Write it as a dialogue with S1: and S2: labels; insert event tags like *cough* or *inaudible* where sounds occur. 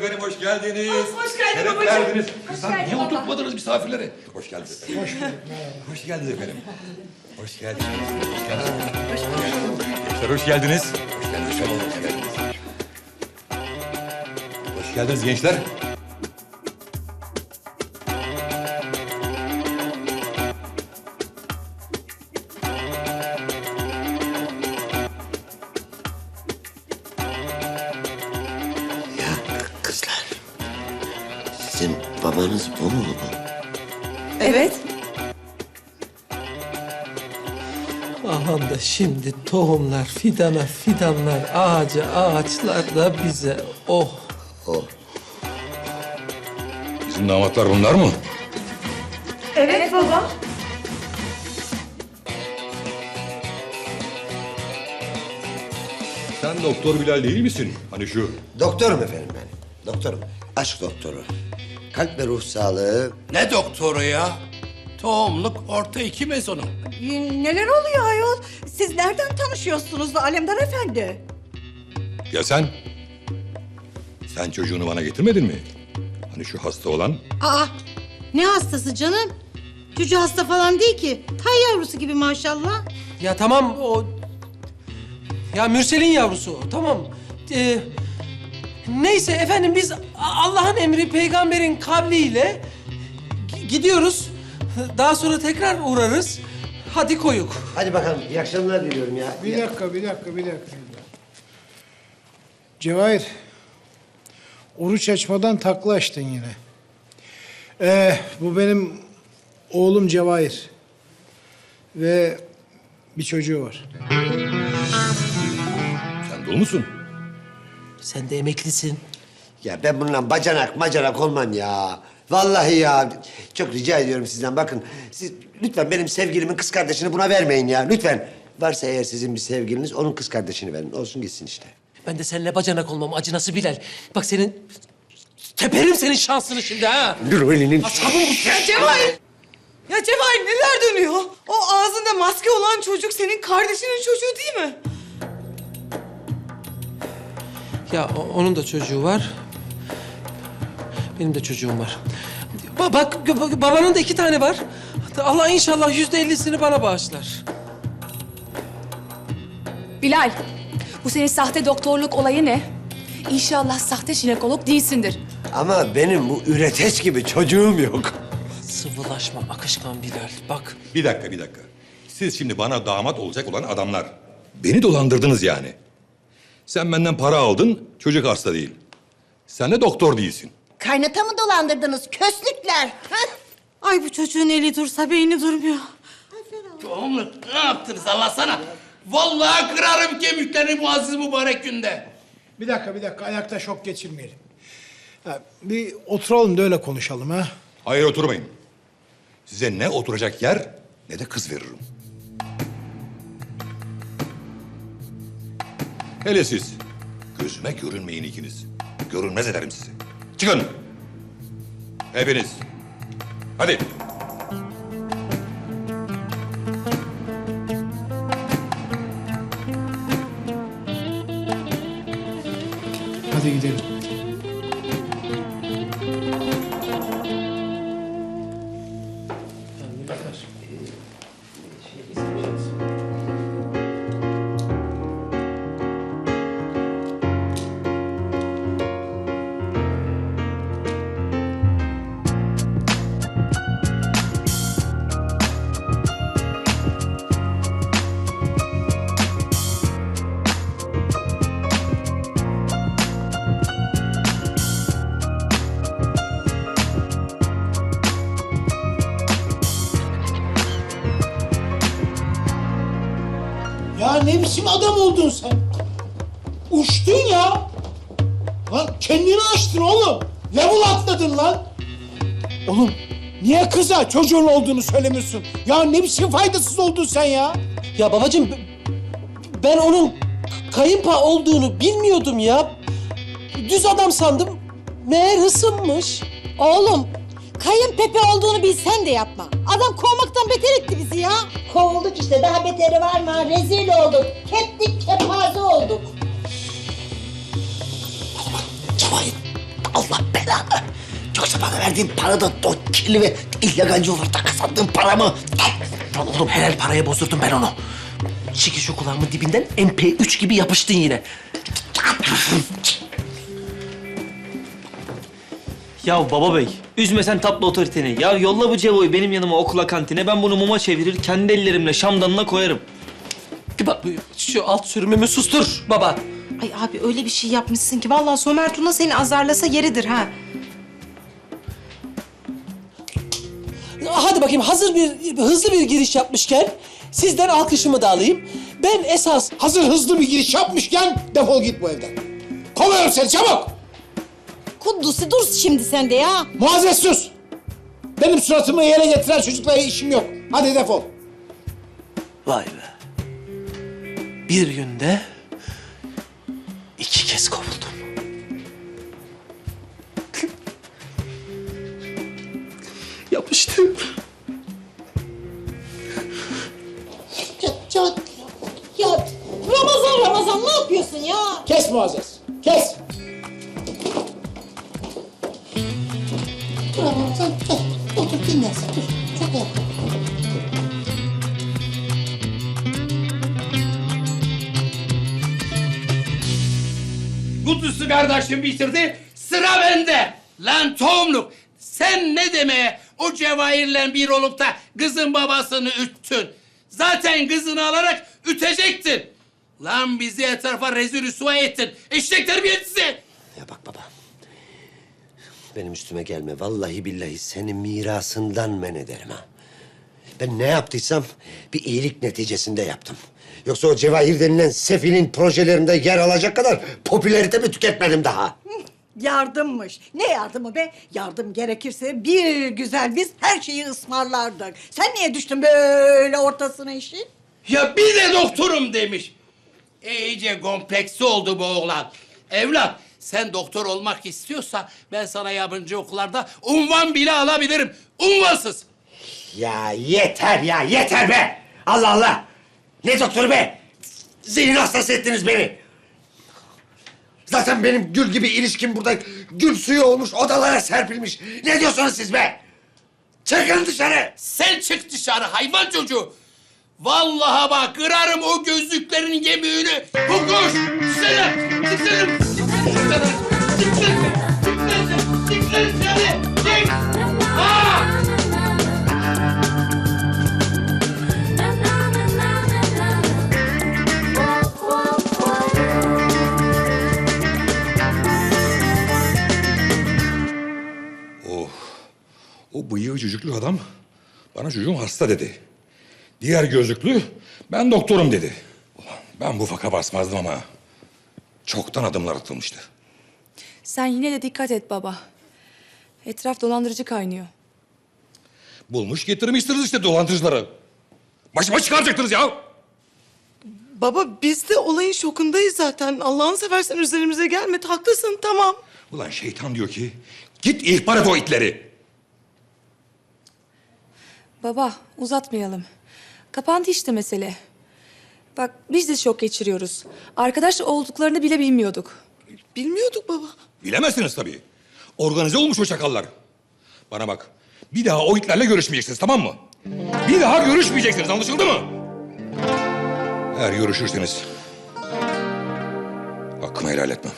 S1: efendim, hoş geldiniz.
S2: hoş geldin
S1: Şeref
S2: babacığım.
S1: verdiniz.
S2: Hoş
S1: Kızlar,
S2: geldin
S1: niye
S2: baba.
S1: oturtmadınız misafirleri? Hoş geldiniz. Hoş bulduk. Hoş geldiniz efendim. Hoş geldiniz. Hoş geldiniz. Gençler hoş geldiniz. Hoş geldiniz efendim. Evet. Hoş geldiniz gençler.
S3: Babanız bu mu?
S2: Evet.
S4: Aman da şimdi tohumlar fidana fidanlar ağaca ağaçlar da bize oh.
S1: Bizim damatlar bunlar mı?
S2: Evet baba.
S1: Sen doktor Bilal değil misin? Hani şu
S3: Doktorum efendim ben. Doktorum. Aşk doktoru. Kalp ve ruh sağlığı.
S5: Ne doktoru ya? Tohumluk orta iki mezonu.
S6: Ee, Neler oluyor ayol? Siz nereden tanışıyorsunuz da Alemdar Efendi?
S1: Ya sen? Sen çocuğunu bana getirmedin mi? Hani şu hasta olan?
S7: Aa, ne hastası canım? Cüce hasta falan değil ki. Hay yavrusu gibi maşallah.
S4: Ya tamam o... Ya Mürsel'in yavrusu tamam. Ee, neyse efendim biz Allah'ın emri peygamberin kavliyle gi- gidiyoruz. Daha sonra tekrar uğrarız. Hadi koyuk.
S3: Hadi bakalım iyi akşamlar diliyorum ya.
S8: Bir dakika, bir dakika, bir dakika. Cevahir, oruç açmadan takla açtın yine. Ee, bu benim oğlum Cevahir. Ve bir çocuğu var.
S1: Sen dul musun?
S4: Sen de emeklisin.
S3: Ya ben bununla bacanak macanak olmam ya. Vallahi ya. Çok rica ediyorum sizden bakın. Siz lütfen benim sevgilimin kız kardeşini buna vermeyin ya. Lütfen. Varsa eğer sizin bir sevgiliniz onun kız kardeşini verin. Olsun gitsin işte.
S4: Ben de seninle bacanak olmam acınası Bilal. Bak senin... Teperim senin şansını şimdi ha.
S3: Dur elinin.
S6: Ya Cevahir! Ya Cevahir neler dönüyor? O ağzında maske olan çocuk senin kardeşinin çocuğu değil mi?
S4: Ya o- onun da çocuğu var. Benim de çocuğum var. Ba- bak ba- babanın da iki tane var. Allah inşallah yüzde ellisini bana bağışlar.
S2: Bilal, bu senin sahte doktorluk olayı ne? İnşallah sahte jinekolog değilsindir.
S3: Ama benim bu üreteç gibi çocuğum yok.
S4: Sıvılaşma akışkan Bilal. Bak
S1: Bir dakika, bir dakika. Siz şimdi bana damat olacak olan adamlar. Beni dolandırdınız yani. Sen benden para aldın, çocuk hasta değil. Sen de doktor değilsin.
S7: Kaynata mı dolandırdınız köslükler? Ay bu çocuğun eli dursa beyni durmuyor.
S5: Tohumluk ne yaptınız Allah sana? Vallahi kırarım kemiklerini bu aziz mübarek günde.
S8: Bir dakika, bir dakika. Ayakta şok geçirmeyelim. Ha, bir oturalım da öyle konuşalım ha.
S1: Hayır oturmayın. Size ne oturacak yer ne de kız veririm. Hele siz. Gözüme görünmeyin ikiniz. Görünmez ederim sizi. Çıkın. Hepiniz. Hadi.
S8: Hadi gidelim.
S9: Biçim adam oldun sen? Uçtun ya. Lan kendini açtın oğlum. Level atladın lan. Oğlum niye kıza çocuğun olduğunu söylemiyorsun? Ya ne biçim faydasız oldun sen ya?
S4: ya babacığım ben onun kayınpa olduğunu bilmiyordum ya. Düz adam sandım. Meğer hısımmış.
S7: Oğlum kayınpepe olduğunu bilsen de yapma. Adam kovmaktan beter etti bizi ya. Kovulduk işte daha beteri var mı? Rezil olduk. Ketlik kepaze olduk.
S4: Cevahir
S3: Allah belanı. Yoksa bana verdiğin para da o kirli ve illegalci olarak kazandığın para mı?
S4: Lan oğlum helal paraya bozdurdum ben onu. Çiki şu kulağımın dibinden MP3 gibi yapıştın yine.
S10: Ya baba bey, üzme sen tatlı otoriteni. Ya yolla bu Cevo'yu benim yanıma okula kantine. Ben bunu muma çevirir, kendi ellerimle şamdanına koyarım.
S4: Bak şu alt sürümümü sustur baba.
S11: Ay abi öyle bir şey yapmışsın ki vallahi Somer Tuna seni azarlasa yeridir ha.
S4: Hadi bakayım hazır bir hızlı bir giriş yapmışken sizden alkışımı da alayım. Ben esas
S9: Hazır hızlı bir giriş yapmışken defol git bu evden. Kovuyorum seni çabuk.
S7: Kuddusi dur şimdi sen de ya.
S9: Muazzez sus. Benim suratımı yere getiren çocukla işim yok. Hadi defol.
S4: Vay be. Bir günde iki kez kovuldum. *laughs* Yapıştım.
S7: Ya, ya, ya Ramazan Ramazan ne yapıyorsun ya?
S9: Kes Muazzez. Otur dinlen sen. Dur. Çok iyi.
S5: Kudüs'ü kardeşim bitirdi, sıra bende. Lan tohumluk, sen ne demeye o cevahirle bir olup da kızın babasını üttün? Zaten kızını alarak ütecektin. Lan bizi etrafa rezil rüsva ettin. Eşek terbiyecisi.
S3: Ya bak baba. Benim üstüme gelme. Vallahi billahi senin mirasından men ederim ha. Ben ne yaptıysam bir iyilik neticesinde yaptım. Yoksa o Cevahir denilen sefilin projelerinde yer alacak kadar popülaritemi tüketmedim daha. *laughs*
S7: Yardımmış. Ne yardımı be? Yardım gerekirse bir güzel biz her şeyi ısmarlardık. Sen niye düştün böyle ortasına işin?
S5: Ya bir de doktorum demiş. İyice kompleksi oldu bu oğlan. Evlat sen doktor olmak istiyorsan ben sana yabancı okullarda unvan bile alabilirim. Unvansız.
S3: Ya yeter ya yeter be! Allah Allah! Ne doktoru be? Zihin hastası ettiniz beni. Zaten benim gül gibi ilişkim burada gül suyu olmuş odalara serpilmiş. Ne diyorsunuz siz be? Çıkın dışarı!
S5: Sen çık dışarı hayvan çocuğu. Vallahi bak kırarım o gözlüklerin gemüğünü. Kokuş! Çıksana! Çıksana! Aa!
S1: O bıyığı adam bana çocuğum hasta dedi. Diğer gözlüklü ben doktorum dedi. Ben bu faka basmazdım ama çoktan adımlar atılmıştı.
S2: Sen yine de dikkat et baba. Etraf dolandırıcı kaynıyor.
S1: Bulmuş getirmişsiniz işte dolandırıcıları. Başıma çıkaracaktınız ya.
S6: Baba biz de olayın şokundayız zaten. Allah'ını seversen üzerimize gelme. Haklısın tamam.
S1: Ulan şeytan diyor ki git ihbar et o itleri.
S2: Baba uzatmayalım. Kapandı işte mesele. Bak biz de şok geçiriyoruz. Arkadaş olduklarını bile bilmiyorduk.
S6: Bilmiyorduk baba.
S1: Bilemezsiniz tabii. Organize olmuş o çakallar. Bana bak. Bir daha o itlerle görüşmeyeceksiniz tamam mı? Bir daha görüşmeyeceksiniz anlaşıldı mı? Eğer görüşürseniz hakkımı helal etmem.